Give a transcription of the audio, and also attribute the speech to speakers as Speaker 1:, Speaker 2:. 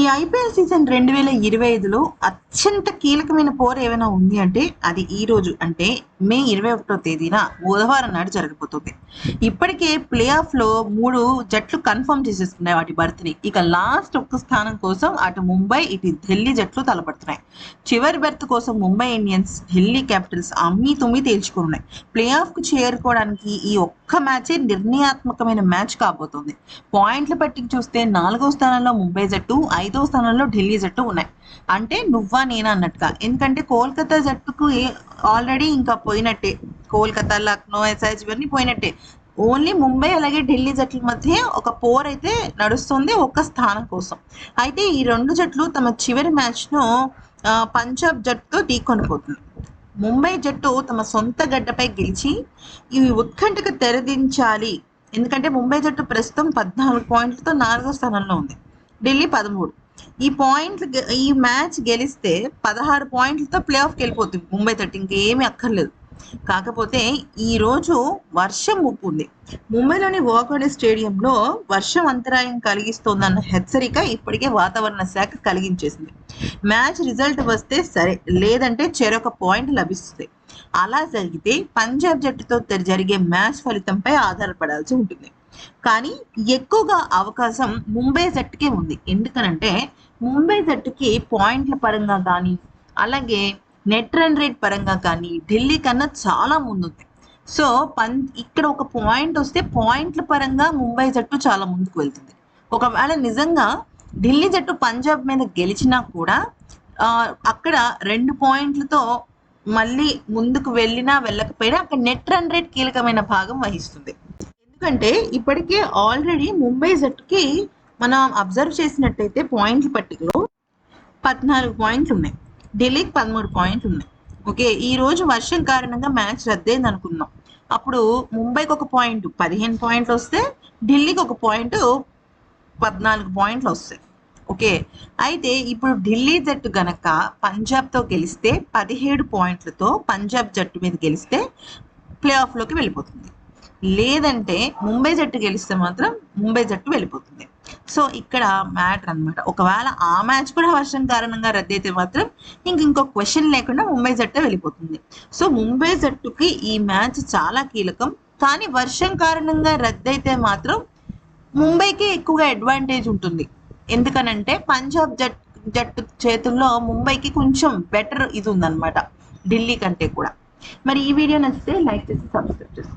Speaker 1: ఈ IPL season రెండు వేల ఇరవై ఐదులో అత్యంత కీలకమైన పోర్ ఏమైనా ఉంది అంటే అది ఈ రోజు. అంటే మే ఇరవై ఒకటో తేదీన బుధవారం నాడు జరగబోతుంది. ఇప్పటికే ప్లే ఆఫ్లో మూడు జట్లు కన్ఫర్మ్ చేసేసుకున్నాయి వాటి బర్త్ని. ఇక లాస్ట్ ఒక్క స్థానం కోసం అటు ముంబై ఇటు ఢిల్లీ జట్లు తలపడుతున్నాయి. చివరి బెర్త్ కోసం ముంబై ఇండియన్స్ ఢిల్లీ క్యాపిటల్స్ అమ్మి తుమ్మి తేల్చుకున్నాయి ప్లే ఆఫ్కు చేరుకోవడానికి ఈ ఒక్క మ్యాచే నిర్ణయాత్మకమైన మ్యాచ్ కాబోతుంది. పాయింట్ల పట్టి చూస్తే నాలుగో స్థానంలో ముంబై జట్టు ఐదో స్థానంలో ఢిల్లీ జట్టు ఉన్నాయి. అంటే నువ్వా నేనా అన్నట్టుగా. ఎందుకంటే కోల్కతా జట్టుకు ఆల్రెడీ ఇంకా పోయినట్టే. కోల్కతా లక్నో ఎస్ఐజ్ ఇవన్నీ పోయినట్టే. ఓన్లీ ముంబై అలాగే ఢిల్లీ జట్ల మధ్య ఒక పోర్ అయితే నడుస్తుంది ఒక్క స్థానం కోసం. అయితే ఈ రెండు జట్లు తమ చివరి మ్యాచ్ను పంజాబ్ జట్టుతో ఢీకొనిపోతుంది ముంబై జట్టు తమ సొంత గడ్డపై గెలిచి ఈ ఉత్కంఠకు తెరదించాలి. ఎందుకంటే ముంబై జట్టు ప్రస్తుతం పద్నాలుగు పాయింట్లతో నాలుగో స్థానంలో ఉంది. ఢిల్లీ పదమూడు. ఈ పాయింట్లు ఈ మ్యాచ్ గెలిస్తే పదహారు పాయింట్లతో ప్లే ఆఫ్కి వెళ్ళిపోతుంది ముంబై తట్టు ఇంకేమీ అక్కర్లేదు. కాకపోతే ఈ రోజు వర్షం ముప్పుంది ముంబైలోని వాకోడే స్టేడియంలో వర్షం అంతరాయం కలిగిస్తోందన్న హెచ్చరిక ఇప్పటికే వాతావరణ శాఖ కలిగించేసింది. మ్యాచ్ రిజల్ట్ వస్తే సరే లేదంటే చెరొక పాయింట్ లభిస్తుంది. అలా జరిగితే పంజాబ్ జట్టుతో జరిగే మ్యాచ్ ఫలితంపై ఆధారపడాల్సి ఉంటుంది. కానీ ఎక్కువగా అవకాశం ముంబై జట్టుకే ఉంది. ఎందుకనంటే ముంబై జట్టుకి పాయింట్ల పరంగా కానీ అలాగే నెట్ రన్ రేట్ పరంగా కానీ ఢిల్లీ కన్నా చాలా ముందుంది. సో పం ఇక్కడ ఒక పాయింట్ వస్తే పాయింట్ల పరంగా ముంబై జట్టు చాలా ముందుకు వెళ్తుంది. ఒకవేళ నిజంగా ఢిల్లీ జట్టు పంజాబ్ మీద గెలిచినా కూడా అక్కడ రెండు పాయింట్లతో మళ్ళీ ముందుకు వెళ్ళినా వెళ్ళకపోయినా అక్కడ నెట్ రన్ రేట్ కీలకమైన భాగం వహిస్తుంది. ఎందుకంటే ఇప్పటికే ఆల్రెడీ ముంబై జట్టుకి మనం అబ్జర్వ్ చేసినట్టయితే పాయింట్ల పట్టికలో పద్నాలుగు పాయింట్లు ఉన్నాయి. ఢిల్లీకి పదమూడు పాయింట్లు ఉన్నాయి. ఓకే ఈ రోజు వర్షం కారణంగా మ్యాచ్ రద్దయింది అనుకుందాం. అప్పుడు ముంబైకి ఒక పాయింట్ పదిహేను పాయింట్లు వస్తే ఢిల్లీకి ఒక పాయింట్ పద్నాలుగు పాయింట్లు వస్తాయి. ఓకే అయితే ఇప్పుడు ఢిల్లీ జట్టు గనక పంజాబ్తో గెలిస్తే పదిహేడు పాయింట్లతో పంజాబ్ జట్టు మీద గెలిస్తే ప్లే ఆఫ్లోకి వెళ్ళిపోతుంది. లేదంటే ముంబై జట్టు గెలిస్తే మాత్రం ముంబై జట్టు వెళ్ళిపోతుంది. సో ఇక్కడ మ్యాటర్ అన్నమాట. ఒకవేళ ఆ మ్యాచ్ కూడా వర్షం కారణంగా రద్దయితే మాత్రం ఇంక ఇంకో క్వశ్చన్ లేకుండా ముంబై జట్టే వెళ్ళిపోతుంది. సో ముంబై జట్టుకి ఈ మ్యాచ్ చాలా కీలకం. కానీ వర్షం కారణంగా రద్దయితే మాత్రం ముంబైకి ఎక్కువగా అడ్వాంటేజ్ ఉంటుంది. ఎందుకనంటే పంజాబ్ జట్ జట్టు చేతుల్లో ముంబైకి కొంచెం బెటర్ ఇది ఉందన్నమాట. ఢిల్లీ కంటే కూడా. మరి ఈ వీడియో నచ్చితే లైక్ చేసి సబ్స్క్రైబ్ చేసుకోండి